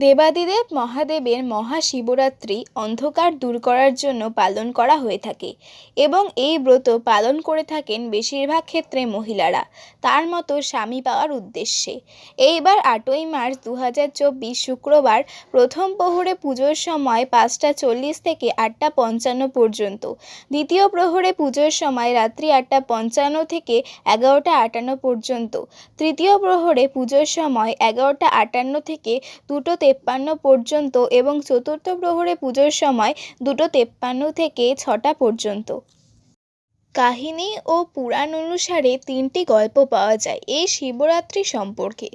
দেবাদিদেব মহাদেবের মহাশিবরাত্রি অন্ধকার দূর করার জন্য পালন করা হয়ে থাকে এবং এই ব্রত পালন করে থাকেন বেশিরভাগ ক্ষেত্রে মহিলারা। তার মতো স্বামী পাওয়ার উদ্দেশ্যে। এইবার আটই মার্চ দু হাজার চব্বিশ শুক্রবার প্রথম প্রহরে পুজোর সময় পাঁচটা চল্লিশ থেকে আটটা পঞ্চান্ন পর্যন্ত। দ্বিতীয় প্রহরে পুজোর সময় রাত্রি আটটা পঞ্চান্ন থেকে এগারোটা আটান্ন পর্যন্ত। তৃতীয় প্রহরে পুজোর সময় এগারোটা আটান্ন থেকে দুটো তেপ্পান্ন পর্যন্ত এবং চতুর্থ প্রহরে পুজোর সময় দুটো তেপ্পান্ন থেকে ছটা পর্যন্ত। কাহিনী ও পুরাণ অনুসারে তিনটি গল্প পাওয়া যায় এই শিবরাত্রি সম্পর্কে।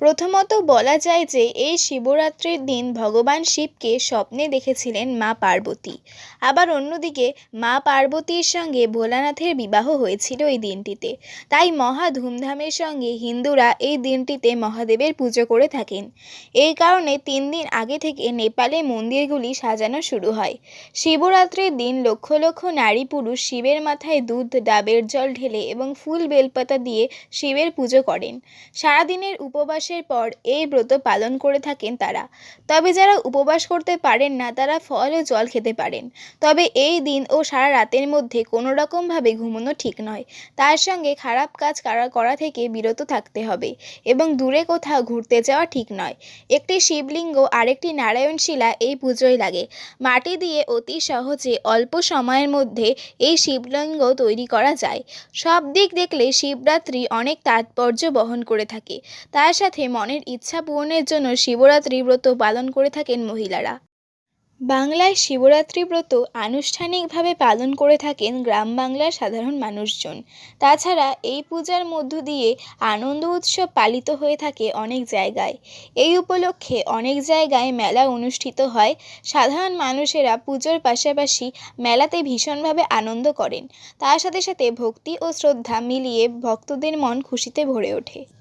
প্রথমত বলা যায় যে, এই শিবরাত্রির দিন ভগবান শিবকে স্বপ্নে দেখেছিলেন মা পার্বতী। আবার অন্যদিকে, মা পার্বতীর সঙ্গে ভোলানাথের বিবাহ হয়েছিল এই দিনটিতে। তাই মহা ধুমধামের সঙ্গে হিন্দুরা এই দিনটিতে মহাদেবের পুজো করে থাকেন। এই কারণে তিন দিন আগে থেকে নেপালে মন্দিরগুলি সাজানো শুরু হয়। শিবরাত্রির দিন লক্ষ লক্ষ নারী পুরুষ শিবের মাথায় দুধ, ডাবের জল ঢেলে এবং ফুল বেলপাতা দিয়ে শিবের পুজো করেন। সারাদিনের উপবাসের পর এই ব্রত পালন করে থাকেন তারা। তবে যারা উপবাস করতে পারেন না, তারা ফল ও জল খেতে পারেন। তবে এই দিন ও সারা রাতের মধ্যে কোনো রকমভাবে ঘুমোনো ঠিক নয়। তার সঙ্গে খারাপ কাজ কারা থেকে বিরত থাকতে হবে এবং দূরে কোথাও ঘুরতে যাওয়া ঠিক নয়। একটি শিবলিঙ্গ, আরেকটি নারায়ণ শিলা এই পুজোয় লাগে। মাটি দিয়ে অতি সহজে অল্প সময়ের মধ্যে এই শিবলিঙ্গ তৈরি করা যায়। সব দিক দেখলে শিবরাত্রি অনেক তাৎপর্য বহন করে থাকে। তার সাথে মনের ইচ্ছা পূরণের জন্য শিবরাত্রি ব্রত পালন করে থাকেন মহিলারা। বাংলায় শিবরাত্রি ব্রত আনুষ্ঠানিকভাবে পালন করে থাকেন গ্রাম বাংলার সাধারণ মানুষজন। তাছাড়া এই পূজার মধ্য দিয়ে আনন্দ উৎসব পালিত হয়ে থাকে অনেক জায়গায়। এই উপলক্ষে অনেক জায়গায় মেলা অনুষ্ঠিত হয়। সাধারণ মানুষেরা পুজোর পাশাপাশি মেলাতে ভীষণভাবে আনন্দ করেন। তার সাথে সাথে ভক্তি ও শ্রদ্ধা মিলিয়ে ভক্তদের মন খুশিতে ভরে ওঠে।